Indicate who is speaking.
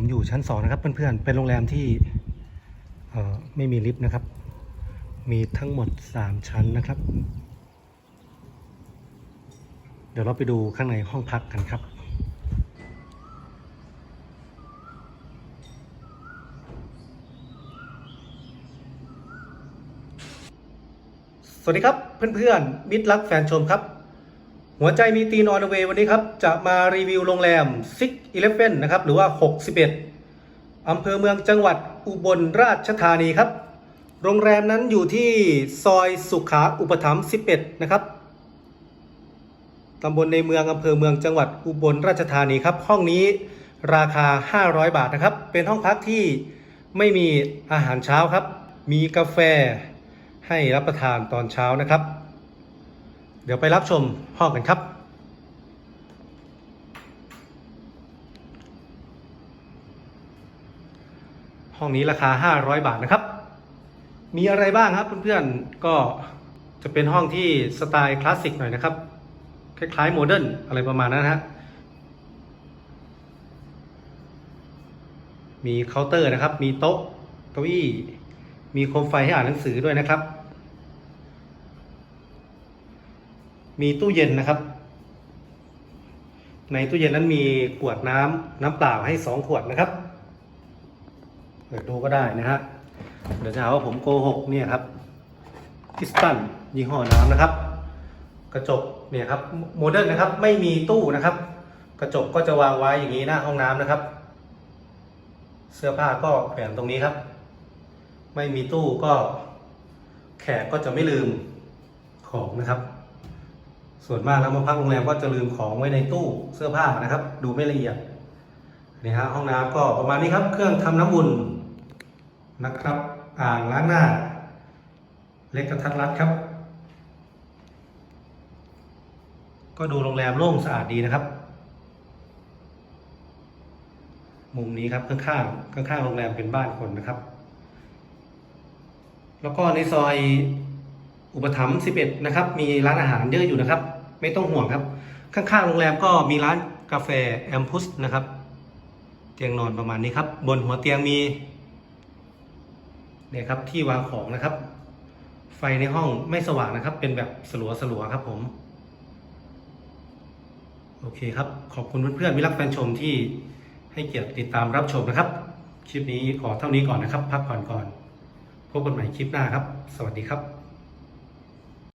Speaker 1: มอยู่ชั้นสองนะครับ เพื่อนๆ เป็นโรงแรมที่ไม่มีลิฟต์นะครับ มีทั้งหมด3ชั้นนะครับ เดี๋ยวเราไปดูข้างในห้องพักกันครับสวัสดีครับเพื่อนๆมิตรรักแฟนชมครับ หัวใจมีตีนอนเววันนี้ครับ จะมารีวิวโรงแรม6 11นะครับ หรือว่า 61 อำเภอเมืองจังหวัดอุบลราชธานีครับ โรงแรมนั้นอยู่ที่ซอยสุขาอุปถัมภ์11 นะครับตำบลในเมืองอำเภอเมืองจังหวัดอุบลราชธานีครับ ห้องนี้ราคา 500 บาทนะครับ เป็นห้องพักที่ไม่มีอาหารเช้าครับ มีกาแฟให้รับประทานตอนเช้านะครับ เดี๋ยวไปรับชมห้องกันครับ ห้องนี้ราคา 500 บาทนะครับ มีอะไรบ้างครับเพื่อนๆ ก็จะเป็นห้องที่สไตล์คลาสสิกหน่อยนะครับ คล้ายๆโมเดิร์นอะไรประมาณนั้นฮะ มีเคาน์เตอร์นะครับ มีโต๊ะเก้าอี้ มีโคมไฟให้อ่านหนังสือด้วยนะครับ มีตู้เย็นนะครับ ในตู้เย็นนั้นมีขวดน้ำน้ำเปล่าให้สองขวดนะครับเปิดดูก็ได้นะฮะเดี๋ยวจะหาว่าผมโกหกเนี่ยครับพิสตันยี่ห้อน้ำนะครับ กระจกเนี่ยครับโมเดิร์นนะครับ ไม่มีตู้นะครับ กระจกก็จะวางไว้อย่างนี้หน้าห้องน้ำนะครับ เสื้อผ้าก็แขวนตรงนี้ครับ ไม่มีตู้ก็แขกก็จะไม่ลืมของนะครับ ส่วนมากแล้วมาพักโรงแรมก็จะลืมของไว้ในตู้เสื้อผ้านะครับ ดูไม่ละเอียดนี่ฮะห้องน้ำก็ประมาณนี้ครับ เครื่องทำน้ำอุ่นนะครับ อ่างล้างหน้า เล็กกระทัดรัดครับ ก็ดูโรงแรมโล่งสะอาดดีนะครับ มุมนี้ครับข้างๆข้างๆโรงแรมเป็นบ้านคนนะครับ แล้วก็ในซอยอุปถัมภ์11 นะครับ มีร้านอาหารเยอะอยู่นะครับ ไม่ต้องห่วงครับ ข้างๆโรงแรมก็มีร้านกาแฟแอมพุสนะครับ เตียงนอนประมาณนี้ครับ บนหัวเตียงมีเนี่ยครับที่วางของนะครับ ไฟในห้องไม่สว่างนะครับ เป็นแบบสลัวๆครับผม โอเคครับ ขอบคุณเพื่อนๆมิตรรักแฟนชมที่ให้เกียรติติดตามรับชมนะครับ คลิปนี้ขอเท่านี้ก่อนนะครับ พักผ่อนก่อน พบกันใหม่คลิปหน้าครับ สวัสดีครับ